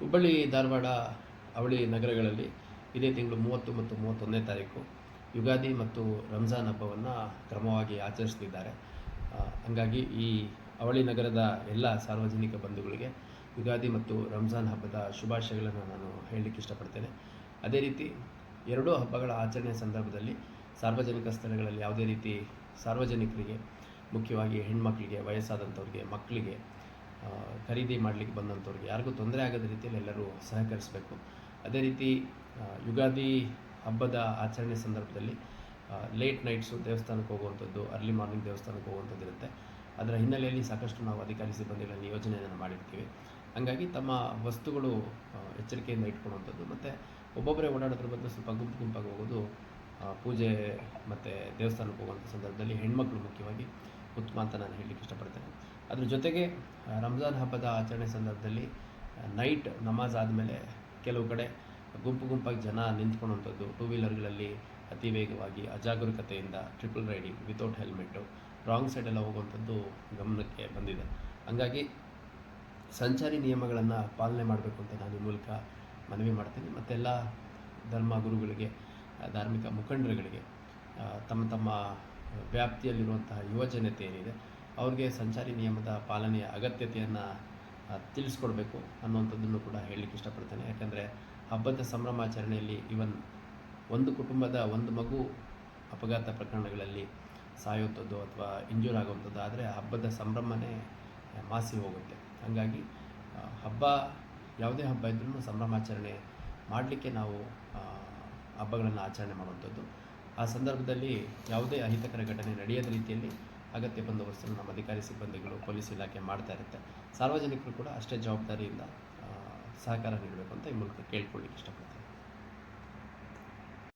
ಹುಬ್ಬಳ್ಳಿ, ಧಾರವಾಡ, ಅವಳಿ ನಗರಗಳಲ್ಲಿ ಇದೇ ತಿಂಗಳು ಮೂವತ್ತು ಮತ್ತು ಮೂವತ್ತೊಂದನೇ ತಾರೀಕು ಯುಗಾದಿ ಮತ್ತು ರಂಜಾನ್ ಹಬ್ಬವನ್ನು ಕ್ರಮವಾಗಿ ಆಚರಿಸ್ತಿದ್ದಾರೆ. ಹಂಗಾಗಿ ಈ ಅವಳಿ ನಗರದ ಎಲ್ಲ ಸಾರ್ವಜನಿಕ ಬಂಧುಗಳಿಗೆ ಯುಗಾದಿ ಮತ್ತು ರಂಜಾನ್ ಹಬ್ಬದ ಶುಭಾಶಯಗಳನ್ನು ನಾನು ಹೇಳಲಿಕ್ಕೆ ಇಷ್ಟಪಡ್ತೇನೆ. ಅದೇ ರೀತಿ ಎರಡೂ ಹಬ್ಬಗಳ ಆಚರಣೆ ಸಂದರ್ಭದಲ್ಲಿ ಸಾರ್ವಜನಿಕ ಸ್ಥಳಗಳಲ್ಲಿ ಯಾವುದೇ ರೀತಿ ಸಾರ್ವಜನಿಕರಿಗೆ, ಮುಖ್ಯವಾಗಿ ಹೆಣ್ಮಕ್ಳಿಗೆ, ವಯಸ್ಸಾದಂಥವ್ರಿಗೆ, ಮಕ್ಕಳಿಗೆ ಖರೀದಿ ಮಾಡಲಿಕ್ಕೆ ಬಂದಂಥವ್ರಿಗೆ ಯಾರಿಗೂ ತೊಂದರೆ ಆಗದ ರೀತಿಯಲ್ಲಿ ಎಲ್ಲರೂ ಸಹಕರಿಸಬೇಕು. ಅದೇ ರೀತಿ ಯುಗಾದಿ ಹಬ್ಬದ ಆಚರಣೆ ಸಂದರ್ಭದಲ್ಲಿ ಲೇಟ್ ನೈಟ್ಸು ದೇವಸ್ಥಾನಕ್ಕೆ ಹೋಗುವಂಥದ್ದು ಅರ್ಲಿ ಮಾರ್ನಿಂಗ್ ದೇವಸ್ಥಾನಕ್ಕೆ ಹೋಗುವಂಥದ್ದು ಇರುತ್ತೆ. ಅದರ ಹಿನ್ನೆಲೆಯಲ್ಲಿ ಸಾಕಷ್ಟು ನಾವು ಅಧಿಕಾರಿ ಸಿಬ್ಬಂದಿಗಳನ್ನು ಯೋಜನೆಯನ್ನು ಮಾಡಿರ್ತೀವಿ. ಹಾಗಾಗಿ ತಮ್ಮ ವಸ್ತುಗಳು ಎಚ್ಚರಿಕೆಯಿಂದ ಇಟ್ಕೊಳ್ಳುವಂಥದ್ದು ಮತ್ತು ಒಬ್ಬೊಬ್ಬರೇ ಓಡಾಡೋದ್ರ ಬದಲು ಸ್ವಲ್ಪ ಗುಂಪು ಗುಂಪಾಗಿ ಹೋಗೋದು ಪೂಜೆ ಮತ್ತು ದೇವಸ್ಥಾನಕ್ಕೆ ಹೋಗುವಂಥ ಸಂದರ್ಭದಲ್ಲಿ ಹೆಣ್ಮಕ್ಳು ಮುಖ್ಯವಾಗಿ, ಉತ್ತಮ ಅಂತ ನಾನು ಹೇಳಲಿಕ್ಕೆ ಇಷ್ಟಪಡ್ತೇನೆ. ಅದ್ರ ಜೊತೆಗೆ ರಂಜಾನ್ ಹಬ್ಬದ ಆಚರಣೆ ಸಂದರ್ಭದಲ್ಲಿ ನೈಟ್ ನಮಾಜ್ ಆದಮೇಲೆ ಕೆಲವು ಕಡೆ ಗುಂಪು ಗುಂಪಾಗಿ ಜನ ನಿಂತ್ಕೊಳ್ಳುವಂಥದ್ದು ಟೂ ವೀಲರ್ಗಳಲ್ಲಿ ಅತಿ ವೇಗವಾಗಿ ಅಜಾಗರೂಕತೆಯಿಂದ triple riding without helmet wrong ಸೈಡೆಲ್ಲ ಹೋಗುವಂಥದ್ದು ಗಮನಕ್ಕೆ ಬಂದಿದೆ. ಹಂಗಾಗಿ ಸಂಚಾರಿ ನಿಯಮಗಳನ್ನು ಪಾಲನೆ ಮಾಡಬೇಕು ಅಂತ ನಾನು ಈ ಮೂಲಕ ಮನವಿ ಮಾಡ್ತೀನಿ. ಮತ್ತೆಲ್ಲ ಧರ್ಮ ಗುರುಗಳಿಗೆ ಧಾರ್ಮಿಕ ಮುಖಂಡರುಗಳಿಗೆ ತಮ್ಮ ತಮ್ಮ ವ್ಯಾಪ್ತಿಯಲ್ಲಿರುವಂತಹ ಯುವಜನತೆ ಏನಿದೆ ಅವ್ರಿಗೆ ಸಂಚಾರಿ ನಿಯಮದ ಪಾಲನೆಯ ಅಗತ್ಯತೆಯನ್ನು ತಿಳಿಸ್ಕೊಡ್ಬೇಕು ಅನ್ನುವಂಥದ್ದನ್ನು ಕೂಡ ಹೇಳಲಿಕ್ಕೆ ಇಷ್ಟಪಡ್ತೇನೆ. ಯಾಕಂದರೆ ಹಬ್ಬದ ಸಂಭ್ರಮಾಚರಣೆಯಲ್ಲಿ ಇವನ್ ಒಂದು ಕುಟುಂಬದ ಒಂದು ಮಗು ಅಪಘಾತ ಪ್ರಕರಣಗಳಲ್ಲಿ ಸಾಯುವಂಥದ್ದು ಅಥವಾ ಇಂಜೂರ್ ಆಗುವಂಥದ್ದು ಆದರೆ ಹಬ್ಬದ ಸಂಭ್ರಮನೇ ಮಾಸಿ ಹೋಗುತ್ತೆ. ಹಾಗಾಗಿ ಹಬ್ಬ ಯಾವುದೇ ಹಬ್ಬ ಇದ್ರೂ ಸಂಭ್ರಮಾಚರಣೆ ಮಾಡಲಿಕ್ಕೆ ನಾವು ಹಬ್ಬಗಳನ್ನು ಆಚರಣೆ ಮಾಡುವಂಥದ್ದು. ಆ ಸಂದರ್ಭದಲ್ಲಿ ಯಾವುದೇ ಅಹಿತಕರ ಘಟನೆ ನಡೆಯದ ರೀತಿಯಲ್ಲಿ ಅಗತ್ಯ ಬಂದೋಬಸ್ತನ್ನು ನಮ್ಮ ಅಧಿಕಾರಿ ಸಿಬ್ಬಂದಿಗಳು ಪೊಲೀಸ್ ಇಲಾಖೆ ಮಾಡ್ತಾ ಇರುತ್ತೆ. ಸಾರ್ವಜನಿಕರು ಕೂಡ ಅಷ್ಟೇ ಜವಾಬ್ದಾರಿಯಿಂದ ಸಹಕಾರ ನೀಡಬೇಕು ಅಂತ ಈ ಮೂಲಕ ಕೇಳ್ಕೊಳ್ಳಿಕ್ಕೆ ಇಷ್ಟಪಡ್ತೀನಿ.